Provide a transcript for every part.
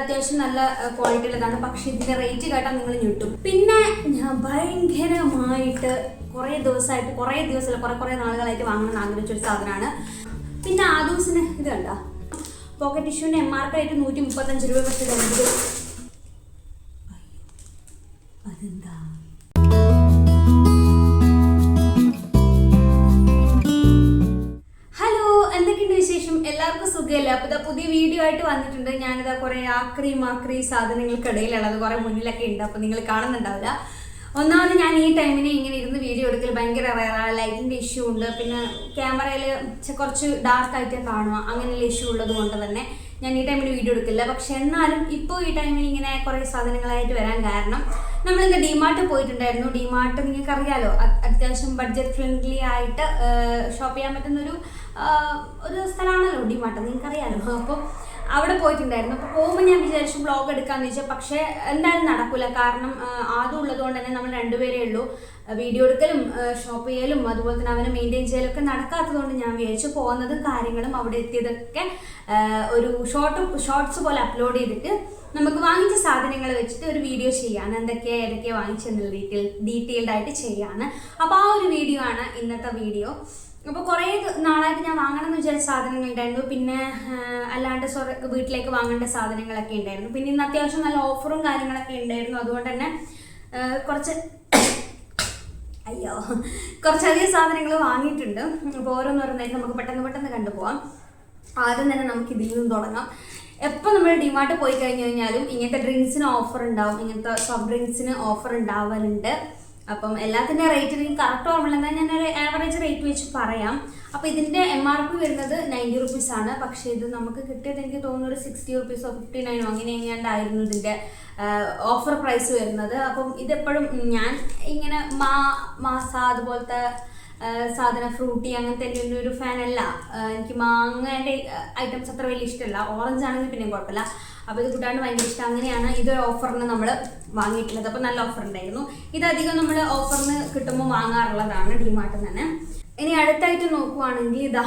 അത്യാവശ്യം നല്ല ക്വാളിറ്റി ഉള്ളതാണ്. പക്ഷെ ഇതിന്റെ റേറ്റ് കേട്ടാൽ നിങ്ങൾ ഞെട്ടും. പിന്നെ ഞാൻ ഭയങ്കരമായിട്ട് കുറേ ദിവസമായിട്ട് കുറേ ദിവസമല്ല കുറേ കുറേ നാളുകളായിട്ട് വാങ്ങണമെന്ന് ആഗ്രഹിച്ച ഒരു സാധനമാണ്. പിന്നെ ആ ദിവസത്തിന് ഇത് കണ്ട? പോക്കറ്റ് ടിഷ്യൂവിന് എം ആർ പി ആയിട്ട് നൂറ്റി മുപ്പത്തഞ്ച് രൂപ പക്ഷേ കുറേ ആക്രി മാക്രി സാധനങ്ങൾക്കിടയിലുള്ളത് കുറേ മുന്നിലൊക്കെ ഉണ്ട്. അപ്പോൾ നിങ്ങൾ കാണുന്നുണ്ടാവില്ല. ഒന്നാമത് ഞാൻ ഈ ടൈമിന് ഇങ്ങനെ ഇരുന്ന് വീഡിയോ എടുക്കൽ ഭയങ്കര റയറാണ് ലൈറ്റിന്റെ ഇഷ്യൂ ഉണ്ട്. പിന്നെ ക്യാമറയിൽ കുറച്ച് ഡാർക്ക് ആയിട്ട് കാണുക. അങ്ങനെയുള്ള ഇഷ്യൂ ഉള്ളത് കൊണ്ട് തന്നെ ഞാൻ ഈ ടൈമിൽ വീഡിയോ എടുക്കില്ല. പക്ഷെ എന്നാലും ഇപ്പോൾ ഈ ടൈമിൽ ഇങ്ങനെ കുറേ സാധനങ്ങളായിട്ട് വരാൻ കാരണം നമ്മൾ ഇന്ന് ഡിമാർട്ട് പോയിട്ടുണ്ടായിരുന്നു. ഡിമാർട്ട് നിങ്ങൾക്ക് അറിയാലോ അത്യാവശ്യം ബഡ്ജറ്റ് ഫ്രണ്ട്ലി ആയിട്ട് ഷോപ്പ് ചെയ്യാൻ പറ്റുന്ന ഒരു ഒരു സ്ഥലമാണല്ലോ ഡിമാർട്ട് നിങ്ങൾക്ക് അറിയാലോ അപ്പോൾ അവിടെ പോയിട്ടുണ്ടായിരുന്നു. അപ്പോൾ പോകുമ്പോൾ ഞാൻ വിചാരിച്ചു ബ്ലോഗ് എടുക്കാന്ന് വെച്ചാൽ പക്ഷേ എന്തായാലും നടക്കില്ല കാരണം ആദ്യം ഉള്ളതുകൊണ്ട് തന്നെ നമ്മൾ രണ്ടുപേരേ ഉള്ളൂ. വീഡിയോ എടുക്കലും ഷോപ്പ് ചെയ്യലും അതുപോലെ തന്നെ അവനെ മെയിന്റെയിൻ ചെയ്യലൊക്കെ നടക്കാത്തതുകൊണ്ട് ഞാൻ വിചാരിച്ചു പോകുന്നതും കാര്യങ്ങളും അവിടെ എത്തിയതൊക്കെ ഒരു ഷോർട്ട് ഷോർട്സ് പോലെ അപ്ലോഡ് ചെയ്തിട്ട് നമുക്ക് വാങ്ങിച്ച സാധനങ്ങൾ വെച്ചിട്ട് ഒരു വീഡിയോ ചെയ്യാണ്. എന്തൊക്കെയാണ് ഏതൊക്കെയാണ് വാങ്ങിച്ചെന്നുള്ള ഡീറ്റെയിൽ ഡീറ്റെയിൽഡ് ആയിട്ട് ചെയ്യാണ്. അപ്പോൾ ആ ഒരു വീഡിയോ ആണ് ഇന്നത്തെ വീഡിയോ അപ്പോൾ കുറേ നാളായിട്ട് ഞാൻ വാങ്ങണം എന്ന് വിചാരിച്ച സാധനങ്ങൾ ഉണ്ടായിരുന്നു. പിന്നെ അല്ലാണ്ട് വീട്ടിലേക്ക് വാങ്ങേണ്ട സാധനങ്ങളൊക്കെ ഉണ്ടായിരുന്നു. പിന്നെ ഇന്ന് അത്യാവശ്യം നല്ല ഓഫറും കാര്യങ്ങളൊക്കെ ഉണ്ടായിരുന്നു. അതുകൊണ്ട് തന്നെ കുറച്ച് അയ്യോ കുറച്ചധികം സാധനങ്ങൾ വാങ്ങിയിട്ടുണ്ട്. അപ്പോൾ ഓരോന്നോരോന്നായിട്ട് നമുക്ക് പെട്ടെന്ന് പെട്ടെന്ന് കണ്ടുപോകാം ആദ്യം തന്നെ നമുക്ക് ഇതിൽ നിന്ന് തുടങ്ങാം. എപ്പോൾ നമ്മൾ ഡിമാർട്ട് പോയി കഴിഞ്ഞു കഴിഞ്ഞാലും ഇങ്ങനത്തെ ഡ്രിങ്ക്സിന് ഓഫർ ഉണ്ടാവും. ഇങ്ങനത്തെ സോഫ്റ്റ് ഡ്രിങ്ക്സിന് ഓഫർ ഉണ്ടാവലുണ്ട്. അപ്പം എല്ലാത്തിന്റെ റേറ്റ് എനിക്ക് കറക്റ്റ് ഓർമ്മയില്ല ഞാൻ ഒരു ആവറേജ് റേറ്റ് വെച്ച് പറയാം. അപ്പൊ ഇതിന്റെ എം ആർ പി വരുന്നത് നയന്റി റുപ്പീസ് ആണ്. പക്ഷേ ഇത് നമുക്ക് കിട്ടിയത് എനിക്ക് തോന്നുന്നു ഒരു സിക്സ്റ്റി റുപ്പീസോ ഫിഫ്റ്റി നയനോ അങ്ങനെ എങ്ങാണ്ടായിരുന്നു ഇതിന്റെ ഓഫർ പ്രൈസ് വരുന്നത്. അപ്പം ഇതെപ്പോഴും ഞാൻ ഇങ്ങനെ മാ മാസ അതുപോലത്തെ സാധനം ഫ്രൂട്ടി അങ്ങനത്തെ എന്റെ ഒരു ഫാനല്ല എനിക്ക് മാങ്ങേന്റെ ഐറ്റംസ് അത്ര വലിയ ഇഷ്ടമല്ല. ഓറഞ്ച് ആണെങ്കിൽ പിന്നെ കുഴപ്പമില്ല. അപ്പോൾ ഇത് കൂട്ടാണ്ട് ഭയങ്കര ഇഷ്ടം. അങ്ങനെയാണ് ഇതൊരു ഓഫറിന് നമ്മൾ വാങ്ങിയിട്ടുള്ളത്. അപ്പോൾ നല്ല ഓഫർ ഉണ്ടായിരുന്നു. ഇതധികം നമ്മൾ ഓഫറിന് കിട്ടുമ്പോൾ വാങ്ങാറുള്ളതാണ് ഡിമാർട്ടിൽ തന്നെ. ഇനി അടുത്തായിട്ട് നോക്കുവാണെങ്കിൽ ഇതാ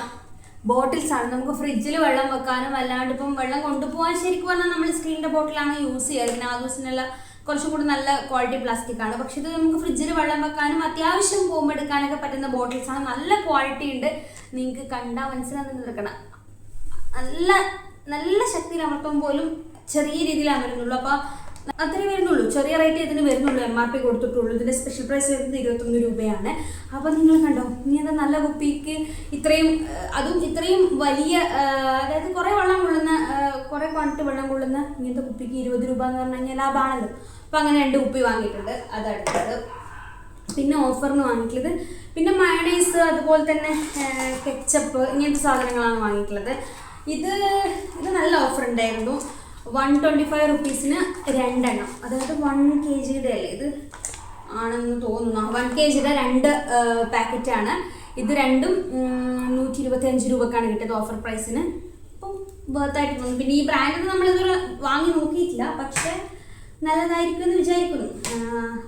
ബോട്ടിൽസ് ആണ്. നമുക്ക് ഫ്രിഡ്ജിൽ വെള്ളം വെക്കാനും അല്ലാണ്ട് ഇപ്പം വെള്ളം കൊണ്ടുപോകാൻ ശരിക്കും പറഞ്ഞാൽ നമ്മൾ സ്റ്റീലിന്റെ ബോട്ടിലാണ് യൂസ് ചെയ്യുക പിന്നെ ആ ദിവസത്തിനുള്ള കുറച്ചും കൂടി നല്ല ക്വാളിറ്റി പ്ലാസ്റ്റിക് ആണ്. പക്ഷെ ഇത് നമുക്ക് ഫ്രിഡ്ജിൽ വെള്ളം വെക്കാനും അത്യാവശ്യം പോകുമ്പോൾ എടുക്കാനൊക്കെ പറ്റുന്ന ബോട്ടിൽസ് ആണ്. നല്ല ക്വാളിറ്റി ഉണ്ട്. നിങ്ങൾക്ക് കണ്ടാൽ മനസ്സിലാകുന്ന നല്ല നല്ല ശക്തിയിൽ അമർത്തുമ്പോൾ പോലും ചെറിയ രീതിയിൽ വരുന്നുള്ളൂ. അപ്പോൾ അത്രേ വരുന്നുള്ളൂ. ചെറിയ റേറ്റ് ഇതിന് വരുന്നുള്ളൂ. എം ആർ പി കൊടുത്തിട്ടുള്ളൂ. ഇതിന്റെ സ്പെഷ്യൽ പ്രൈസ് വരുന്നത് ഇരുപത്തൊന്ന് രൂപയാണ്. അപ്പോൾ നിങ്ങൾ കണ്ടോ? ഇനി എന്താ നല്ല കുപ്പിക്ക് ഇത്രയും അതും ഇത്രയും വലിയ അതായത് കുറേ വെള്ളം കൊള്ളുന്ന കുറെ ക്വാണ്ടിറ്റി വെള്ളം കൊള്ളുന്ന ഇങ്ങനത്തെ കുപ്പിക്ക് ഇരുപത് രൂപ എന്ന് പറഞ്ഞു കഴിഞ്ഞാൽ ലാഭമാണല്ലോ അപ്പോൾ അങ്ങനെ രണ്ട് കുപ്പി വാങ്ങിയിട്ടുണ്ട്. അതടുത്തത് പിന്നെ ഓഫറിന് വാങ്ങിയിട്ടുള്ളത്. പിന്നെ മയണൈസ് അതുപോലെ തന്നെ കെച്ചപ്പ് ഇങ്ങനത്തെ സാധനങ്ങളാണ് വാങ്ങിയിട്ടുള്ളത്. ഇത് ഇത് നല്ല ഓഫർ ഉണ്ടായിരുന്നു. വൺ ട്വന്റി ഫൈവ് റുപ്പീസിന് രണ്ടെണ്ണം. അതായത് വൺ കെ ജിയുടെ അല്ലേ ഇത്? ആണെന്ന് തോന്നുന്നു. വൺ കെ ജിയുടെ രണ്ട് ആണ് ഇത് രണ്ടും നൂറ്റി ഇരുപത്തി അഞ്ച് രൂപക്കാണ് കിട്ടിയത് ഓഫർ പ്രൈസിന് അപ്പം ബർത്തായിട്ട് തോന്നുന്നു. പിന്നെ ഈ ബ്രാൻഡ് നമ്മളിതുവരെ വാങ്ങി നോക്കിയിട്ടില്ല. പക്ഷെ നല്ലതായിരിക്കും എന്ന് വിചാരിക്കുന്നു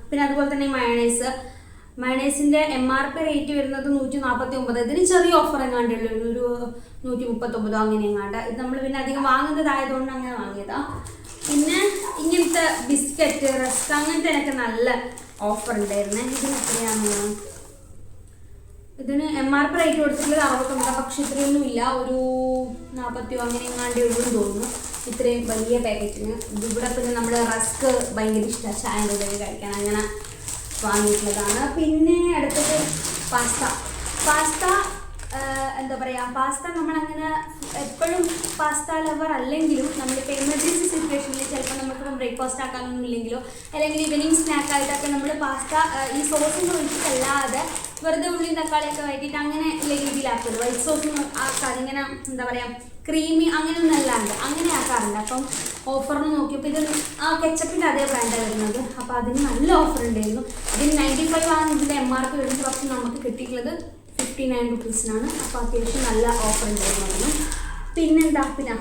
പിന്നെ അതുപോലെ തന്നെ മയണൈസ് മയണൈസിന്റെ എം ആർ പി റേറ്റ് വരുന്നത് നൂറ്റി നാൽപ്പത്തി ഒമ്പത് ഇതിന് ചെറിയ ഓഫർ എങ്ങാണ്ടേ ഉള്ളൂ. ഒരു നൂറ്റി മുപ്പത്തൊമ്പതോ അങ്ങനെ എങ്ങാണ്ട്. ഇത് നമ്മൾ പിന്നെ അധികം വാങ്ങുന്നതായതുകൊണ്ട് അങ്ങനെ വാങ്ങിയതാ. പിന്നെ ഇങ്ങനത്തെ ബിസ്ക്കറ്റ് റസ്ക് അങ്ങനത്തെ നല്ല ഓഫർ ഉണ്ടായിരുന്നേ. ഇതിന് എത്രയാണ്? ഇതിന് എം ആർ പി റേറ്റ് കൊടുത്തിട്ടുള്ളത് അറുപത്തൊമ്പത്. പക്ഷെ ഇത്രയൊന്നും ഇല്ല ഒരു നാൽപ്പത്തിയോ അങ്ങനെ എങ്ങാണ്ടേ ഉള്ളൂ തോന്നുന്നു. ഇത്രയും വലിയ പാക്കറ്റിന് ഇവിടെ പിന്നെ നമ്മൾ റസ്ക് ഭയങ്കര ഇഷ്ടമാണ് കൂടെ കഴിക്കാൻ. അങ്ങനെ വാങ്ങിയിട്ടുള്ളതാണ്. പിന്നെ അടുത്തത് പാസ്ത. പാസ്ത എന്താ പറയുക പാസ്ത നമ്മളങ്ങനെ എപ്പോഴും പാസ്ത ലവർ അല്ലെങ്കിലും നമ്മളിപ്പോൾ എമർജൻസി സിറ്റുവേഷനിൽ ചിലപ്പോൾ നമുക്ക് ബ്രേക്ക്ഫാസ്റ്റ് ആക്കാനൊന്നും ഇല്ലെങ്കിലോ അല്ലെങ്കിൽ ഈവനിങ് സ്നാക്ക് ആയിട്ടൊക്കെ നമ്മൾ പാസ്ത ഈ സോസിന് ഒഴിച്ചിട്ടല്ലാതെ വെറുതെ ഉള്ളിയും തക്കാളിയൊക്കെ വഴറ്റിയിട്ട് അങ്ങനെ ഉള്ള രീതിയിലാക്കുമല്ലോ വൈറ്റ് സോസും ആക്കാതെ ഇങ്ങനെ എന്താ പറയുക ക്രീമി അങ്ങനെയൊന്നും അല്ലാണ്ട് അങ്ങനെ ആക്കാറുണ്ട് അപ്പം ഓഫറിന് നോക്കിയപ്പോൾ ഇത് ആ കെച്ചപ്പിന്റെ അതേ ബ്രാൻഡാണ് വരുന്നത്. അപ്പോൾ അതിന് നല്ല ഓഫർ ഉണ്ടായിരുന്നു. ഇതിന് നയന്റി ഫൈവ് ആണ് ഇതിന്റെ എം ആർ പി വരുന്നത്. പക്ഷേ നമുക്ക് കിട്ടിയിട്ടുള്ളത് ഫിഫ്റ്റി നയൻ റുപ്പീസിനാണ് അപ്പോൾ അത്യാവശ്യം നല്ല ഓഫർ ഉണ്ടായിരുന്നു. പിന്നെന്താ? പിന്നെ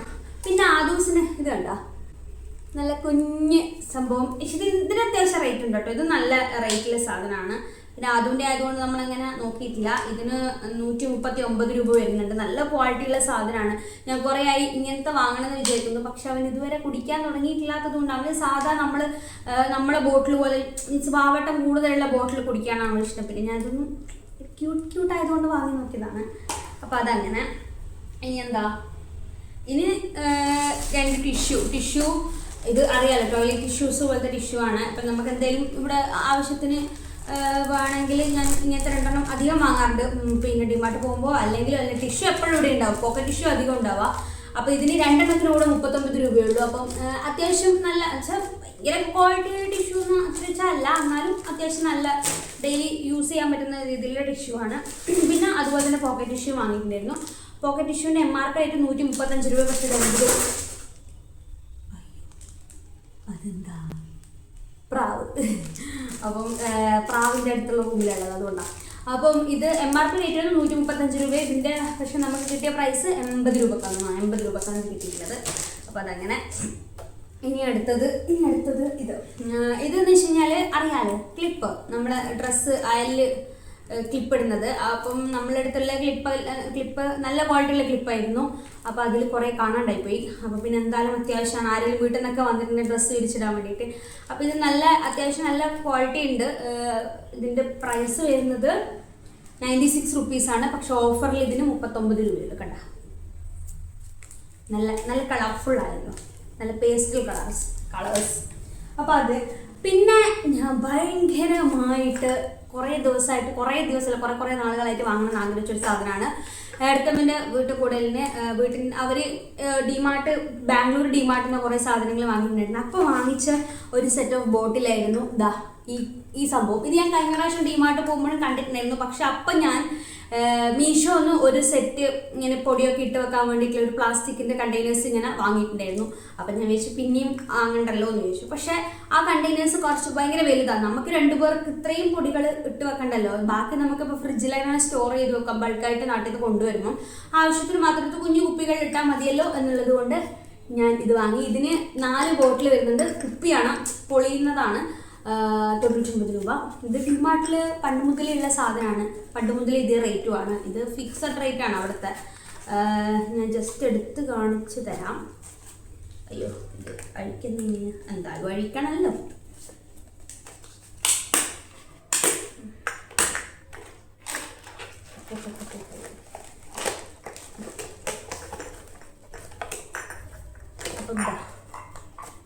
പിന്നെ ആ ദിവസത്തിന് ഇത് കണ്ട? നല്ല കുഞ്ഞ് സംഭവം. ഇത് ഇതിന് അത്യാവശ്യം റേറ്റ് ഉണ്ട് കേട്ടോ. ഇത് നല്ല റേറ്റിലെ സാധനമാണ്. പിന്നെ അതിന്റെ ആയതുകൊണ്ട് നമ്മളങ്ങനെ നോക്കിയിട്ടില്ല. ഇതിന് നൂറ്റി മുപ്പത്തി ഒമ്പത് രൂപ വരുന്നുണ്ട്. നല്ല ക്വാളിറ്റിയുള്ള സാധനമാണ്. ഞാൻ കുറേ ആയി ഇങ്ങനത്തെ വാങ്ങണമെന്ന് വിചാരിക്കുന്നു. പക്ഷെ അവൻ ഇതുവരെ കുടിക്കാൻ തുടങ്ങിയിട്ടില്ലാത്തത് കൊണ്ട് അവന് സാധാ നമ്മൾ നമ്മളെ ബോട്ടിൽ പോലെ മീൻസ് വാവട്ടം കൂടുതലുള്ള ബോട്ടിൽ കുടിക്കാനാണ് അവൾ ഇഷ്ടം. പിന്നെ ഞാൻ ഇതൊന്നും ക്യൂട്ട് ക്യൂട്ട് ആയതുകൊണ്ട് വാങ്ങി നോക്കിയതാണ്. അപ്പോൾ അതങ്ങനെ. ഇനി എന്താ? ഇനി രണ്ട് ടിഷ്യൂ. ടിഷ്യൂ ഇത് അറിയാലോ ടോയ്ലറ്റ് ടിഷ്യൂസ് പോലത്തെ ടിഷ്യൂ ആണ്. അപ്പം നമുക്ക് എന്തെങ്കിലും ഇവിടെ ആവശ്യത്തിന് വേണമെങ്കിൽ ഞാൻ ഇങ്ങനത്തെ രണ്ടെണ്ണം അധികം വാങ്ങാറുണ്ട്. പിന്നെ ഡിമാർട്ട് പോകുമ്പോൾ അല്ലെങ്കിൽ അല്ല ടിഷ്യൂ എപ്പോഴും ഇവിടെ ഉണ്ടാവും. പോക്കറ്റ് ടിഷ്യൂ അധികം ഉണ്ടാവുക. അപ്പോൾ ഇതിന് രണ്ടെണ്ണത്തിന് കൂടെ മുപ്പത്തൊമ്പത് രൂപയുള്ളൂ. അപ്പം അത്യാവശ്യം നല്ല ഭയങ്കര ക്വാളിറ്റി ടിഷ്യൂ എന്ന് വെച്ചാൽ അല്ല എന്നാലും അത്യാവശ്യം നല്ല ഡെയിലി യൂസ് ചെയ്യാൻ പറ്റുന്ന രീതിയിലുള്ള ടിഷ്യൂ ആണ്. പിന്നെ അതുപോലെ തന്നെ പോക്കറ്റ് ടിഷ്യൂ വാങ്ങിയിട്ടുണ്ടായിരുന്നു. പോക്കറ്റ് ടിഷ്യൂന് എം ആർ പി ആയിട്ട് നൂറ്റി മുപ്പത്തഞ്ച് രൂപ പക്ഷേ അതെന്താ? പ്രാവ്. അപ്പം പ്രാവിന്റെ അടുത്തുള്ള റൂമിലുള്ളത് അതുകൊണ്ടാണ് അപ്പം ഇത് എം ആർ പി റേറ്റ് നൂറ്റി മുപ്പത്തഞ്ച് രൂപ. ഇതിന്റെ പക്ഷെ നമുക്ക് കിട്ടിയ പ്രൈസ് എൺപത് രൂപക്കാണ്. എൺപത് രൂപക്കാണ് കിട്ടിയിട്ടുള്ളത്. അപ്പോൾ അതങ്ങനെ. ഇനി അടുത്തത് ഇനി അടുത്തത് ഇത്. ഇതെന്ന് വെച്ച് കഴിഞ്ഞാൽ അറിയാലോ ക്ലിപ്പ് നമ്മുടെ ഡ്രസ്സ് അയലിൽ ക്ലിപ്പ് ഇടുന്നത് അപ്പം നമ്മളെ അടുത്തുള്ള ക്ലിപ്പ് ക്ലിപ്പ് നല്ല ക്വാളിറ്റിയുള്ള ക്ലിപ്പായിരുന്നു. അപ്പോൾ അതിൽ കുറേ കാണാണ്ടായി പോയി അപ്പോൾ പിന്നെ എന്തായാലും അത്യാവശ്യമാണ്. ആരെങ്കിലും വീട്ടിൽ നിന്നൊക്കെ വന്നിട്ടുണ്ടെങ്കിൽ ഡ്രസ്സ് വിരിച്ചിടാൻ വേണ്ടിയിട്ട്. അപ്പോൾ ഇത് നല്ല അത്യാവശ്യം നല്ല ക്വാളിറ്റി ഉണ്ട്. ഇതിന്റെ പ്രൈസ് വരുന്നത് നയന്റി സിക്സ് റുപ്പീസാണ് പക്ഷെ ഓഫറിൽ ഇതിന് മുപ്പത്തൊമ്പത് രൂപയുള്ളൂ കണ്ട. നല്ല നല്ല കളർഫുൾ ആയിരുന്നു. നല്ല പേസ്റ്റൽ കളേഴ്സ് കളേഴ്സ് അപ്പോൾ അത്. പിന്നെ ഞാൻ ഭയങ്കരമായിട്ട് കുറേ ദിവസമായിട്ട് കുറേ ദിവസമല്ല കുറേ കുറേ നാളുകളായിട്ട് വാങ്ങണം എന്ന് ആഗ്രഹിച്ചൊരു സാധനമാണ്. ഏടത്തമ്മിന്റെ വീട്ടിൽ കൂടലിന് വീട്ടിൽ അവർ ഡിമാർട്ട് ബാംഗ്ലൂർ ഡിമാർട്ടിന് കുറേ സാധനങ്ങൾ വാങ്ങിയിട്ടുണ്ടായിരുന്നു. അപ്പോൾ വാങ്ങിച്ച ഒരു സെറ്റ് ഓഫ് ബോട്ടിലായിരുന്നു ദാ ഈ ഈ സംഭവം. ഇത് ഞാൻ കഴിഞ്ഞ പ്രാവശ്യം ഡിമാർട്ട് പോകുമ്പോഴും കണ്ടിട്ടുണ്ടായിരുന്നു. പക്ഷെ അപ്പം ഞാൻ മീഷോ ഒന്ന് ഒരു സെറ്റ് ഇങ്ങനെ പൊടിയൊക്കെ ഇട്ട് വെക്കാൻ വേണ്ടിയിട്ടുള്ള ഒരു പ്ലാസ്റ്റിക്കിന്റെ കണ്ടെയ്നേഴ്സ് ഇങ്ങനെ വാങ്ങിയിട്ടുണ്ടായിരുന്നു. അപ്പം ഞാൻ വിചാരിച്ചു പിന്നെയും വാങ്ങണ്ടല്ലോ എന്ന് ചോദിച്ചു പക്ഷേ ആ കണ്ടെയ്നേഴ്സ് കുറച്ച് ഭയങ്കര വലുതാണ്. നമുക്ക് രണ്ടു പേർക്ക് ഇത്രയും പൊടികൾ ഇട്ട് വെക്കണ്ടല്ലോ. ബാക്കി നമുക്ക് നമുക്കിപ്പോൾ ഫ്രിഡ്ജിലങ്ങനെ സ്റ്റോർ ചെയ്ത് വെക്കാം ബൾക്കായിട്ട് നാട്ടിൽ നിന്ന് കൊണ്ടുവരുമ്പോൾ ആവശ്യത്തിന് മാത്രത്തിൽ കുഞ്ഞു കുപ്പികൾ ഇട്ടാൽ മതിയല്ലോ എന്നുള്ളത് കൊണ്ട് ഞാൻ ഇത് വാങ്ങി. ഇതിന് നാല് ബോട്ടിൽ വരുന്നുണ്ട്. കുപ്പിയാണ് പൊളിയുന്നതാണ്. തൊണ്ണൂറ്റൊമ്പത് രൂപ. ഇത് ഡിമാർട്ടിൽ പണ്ട് മുതലേ ഉള്ള സാധനമാണ് പണ്ട് മുതലേ ഇതേ റേറ്റുമാണ് ഇത് ഫിക്സഡ് റേറ്റ് ആണ് അവിടുത്തെ. ഞാൻ ജസ്റ്റ് എടുത്ത് കാണിച്ചു തരാം. അയ്യോ ഇത് അഴിക്കുന്ന എന്തായാലും അഴിക്കണമല്ലോ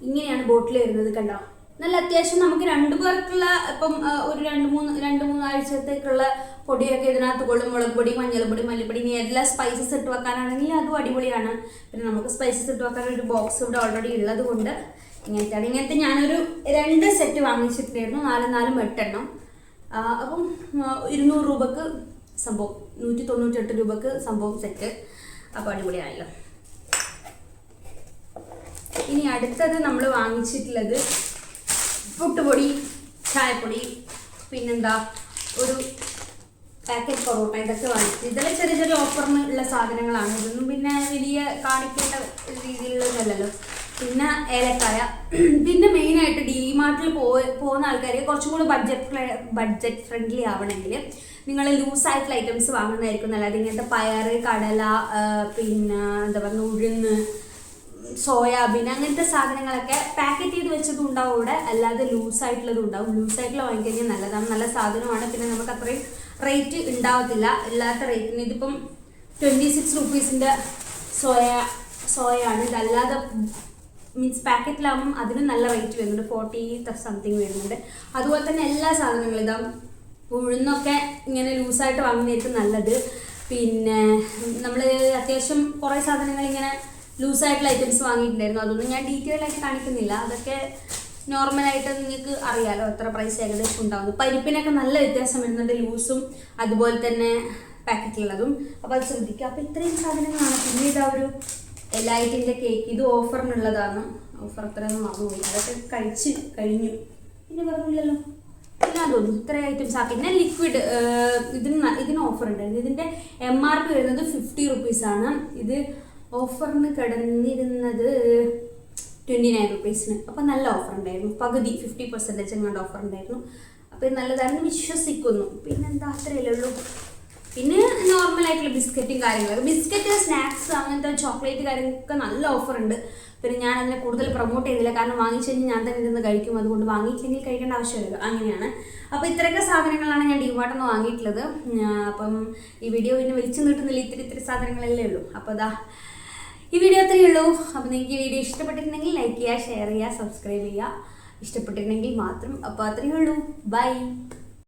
ഇങ്ങനെയാണ് ബോട്ടിൽ വരുന്നത് കണ്ടോ? നല്ല അത്യാവശ്യം നമുക്ക് രണ്ടു പേർക്കുള്ള ഇപ്പം ഒരു രണ്ട് മൂന്ന് രണ്ട് മൂന്ന് ആഴ്ചത്തേക്കുള്ള പൊടിയൊക്കെ ഇതിനകത്ത് കൊള്ളും. മുളക് പൊടി മഞ്ഞൾപ്പൊടി മല്ലിപ്പൊടി ഇനി എല്ലാ സ്പൈസസ് ഇട്ട് വെക്കാനാണെങ്കിൽ അതും അടിപൊളിയാണ്. പിന്നെ നമുക്ക് സ്പൈസസ് ഇട്ട് വെക്കാൻ ഒരു ബോക്സ് ഇവിടെ ഓൾറെഡി ഉള്ളത് കൊണ്ട് ഇങ്ങനത്തെയാണ്. ഇങ്ങനത്തെ ഞാനൊരു രണ്ട് സെറ്റ് വാങ്ങിച്ചിട്ടുണ്ടായിരുന്നു. നാല് നാലും എട്ടെണ്ണം. അപ്പം ഇരുന്നൂറ് രൂപക്ക് സംഭവം നൂറ്റി തൊണ്ണൂറ്റെട്ട് രൂപക്ക് സംഭവം സെറ്റ് അപ്പോൾ അടിപൊളിയായല്ലോ. ഇനി അടുത്തത് നമ്മൾ വാങ്ങിച്ചിട്ടുള്ളത് പുട്ടുപൊടി ചായപ്പൊടി പിന്നെന്താ ഒരു പാക്കറ്റ് പൊറോട്ട ഇതൊക്കെ വാങ്ങിച്ചു ഇതെല്ലാം ചെറിയ ചെറിയ ഓഫറിന് ഉള്ള സാധനങ്ങളാണ്. ഇതൊന്നും പിന്നെ വലിയ കാണിക്കേണ്ട രീതിയിലുള്ളതല്ലല്ലോ. പിന്നെ ഏലക്കായ. പിന്നെ മെയിനായിട്ട് ഡിമാർട്ടിൽ പോയി പോകുന്ന ആൾക്കാർ കുറച്ചും കൂടി ബഡ്ജറ്റ് ബഡ്ജറ്റ് ഫ്രണ്ട്ലി ആവണമെങ്കിൽ നിങ്ങൾ ലൂസായിട്ടുള്ള ഐറ്റംസ് വാങ്ങുന്നതായിരിക്കും നല്ലത്. ഇങ്ങനത്തെ പയർ കടല പിന്നെ എന്താ പറയുക ഉഴുന്ന് സോയാബീൻ അങ്ങനത്തെ സാധനങ്ങളൊക്കെ പാക്കറ്റ് ചെയ്ത് വെച്ചതും ഉണ്ടാവും ഇവിടെ അല്ലാതെ ലൂസ് ആയിട്ടുള്ളതും ഉണ്ടാവും. ലൂസ് ആയിട്ടുള്ള വാങ്ങിക്കഴിഞ്ഞാൽ നല്ലതാണ്. നല്ല സാധനമാണ്. പിന്നെ നമുക്ക് അത്രയും റേറ്റ് ഉണ്ടാവത്തില്ല. ഇല്ലാത്ത റേറ്റിന് ഇതിപ്പം ട്വന്റി സിക്സ് റുപ്പീസിന്റെ സോയ ആണ് ഇതല്ലാതെ മീൻസ് പാക്കറ്റിലാകുമ്പം അതിനും നല്ല റേറ്റ് വരുന്നുണ്ട്. ഫോർട്ടി സംതിങ് വരുന്നുണ്ട്. അതുപോലെ തന്നെ എല്ലാ സാധനങ്ങളും ഇതാ ഉഴുന്നൊക്കെ ഇങ്ങനെ ലൂസായിട്ട് വാങ്ങുന്നതായിരിക്കും നല്ലത്. പിന്നെ നമ്മൾ അത്യാവശ്യം കുറേ സാധനങ്ങൾ ഇങ്ങനെ ലൂസായിട്ടുള്ള ഐറ്റംസ് വാങ്ങിയിട്ടുണ്ടായിരുന്നു. അതൊന്നും ഞാൻ ഡീറ്റെയിൽ ആയിട്ട് കാണിക്കുന്നില്ല. അതൊക്കെ നോർമലായിട്ട് നിങ്ങൾക്ക് അറിയാലോ എത്ര പ്രൈസ് ഏകദേശം ഉണ്ടാവും പരിപ്പിനൊക്കെ നല്ല വ്യത്യാസം വരുന്നുണ്ട് ലൂസും അതുപോലെ തന്നെ പാക്കറ്റിലുള്ളതും അപ്പോൾ അത് ശ്രദ്ധിക്കുക. അപ്പോൾ ഇത്രയും സാധനങ്ങളാണ്. പിന്നെ ഇതാ ഒരു ലൈറ്റിന്റെ കേക്ക് ഇത് ഓഫറിനുള്ളതാണ്. ഓഫർ അത്രയൊന്നും മറന്നുപോയി അതൊക്കെ കഴിച്ച് കഴിഞ്ഞു. പിന്നെ പറഞ്ഞില്ലല്ലോ. പിന്നെ അതൊന്നും ഇത്ര ഐറ്റംസ് ആ. പിന്നെ ലിക്വിഡ് ഇതിന് ഇതിന് ഓഫർ ഉണ്ടായിരുന്നു. ഇതിന്റെ എം ആർ പി വരുന്നത് ഫിഫ്റ്റി റുപ്പീസാണ് ഇത് ഓഫറിന് കിടന്നിരുന്നത് ട്വന്റി നയൻ റുപ്പീസിന് അപ്പോൾ നല്ല ഓഫർ ഉണ്ടായിരുന്നു പകുതി ഫിഫ്റ്റി പെർസെന്റേജ് എങ്ങാണ്ട് ഓഫർ ഉണ്ടായിരുന്നു അപ്പോൾ നല്ലതാണെന്ന് വിശ്വസിക്കുന്നു. പിന്നെന്താ അത്രയല്ലേ ഉള്ളൂ. പിന്നെ നോർമലായിട്ടുള്ള ബിസ്ക്കറ്റും കാര്യങ്ങളൊക്കെ. ബിസ്ക്കറ്റ് സ്നാക്സ് അങ്ങനത്തെ ചോക്ലേറ്റ് കാര്യങ്ങളൊക്കെ നല്ല ഓഫർ ഉണ്ട് പിന്നെ ഞാൻ അതിനെ കൂടുതൽ പ്രൊമോട്ട് ചെയ്തില്ല കാരണം വാങ്ങിച്ചു കഴിഞ്ഞാൽ ഞാൻ തന്നെ ഇരുന്ന് കഴിക്കും. അതുകൊണ്ട് വാങ്ങിയില്ലെങ്കിൽ കഴിക്കേണ്ട ആവശ്യമില്ല അങ്ങനെയാണ്. അപ്പോൾ ഇത്രയൊക്കെ സാധനങ്ങളാണ് ഞാൻ ഡിമാർട്ടിൽ നിന്ന് വാങ്ങിയിട്ടുള്ളത് അപ്പം ഈ വീഡിയോ പിന്നെ വലിച്ചു നീട്ടുന്നില്ല. ഇത്തിരി ഇത്തിരി സാധനങ്ങളല്ലേ ഉള്ളൂ. അപ്പോൾ അതാ ഈ വീഡിയോ അത്രയേ ഉള്ളൂ. അപ്പോൾ നിങ്ങൾക്ക് ഈ വീഡിയോ ഇഷ്ടപ്പെട്ടിട്ടുണ്ടെങ്കിൽ ലൈക്ക് ചെയ്യുക ഷെയർ ചെയ്യുക സബ്സ്ക്രൈബ് ചെയ്യുക. ഇഷ്ടപ്പെട്ടിട്ടുണ്ടെങ്കിൽ മാത്രം. അപ്പോൾ അത്രയേ ഉള്ളൂ. ബൈ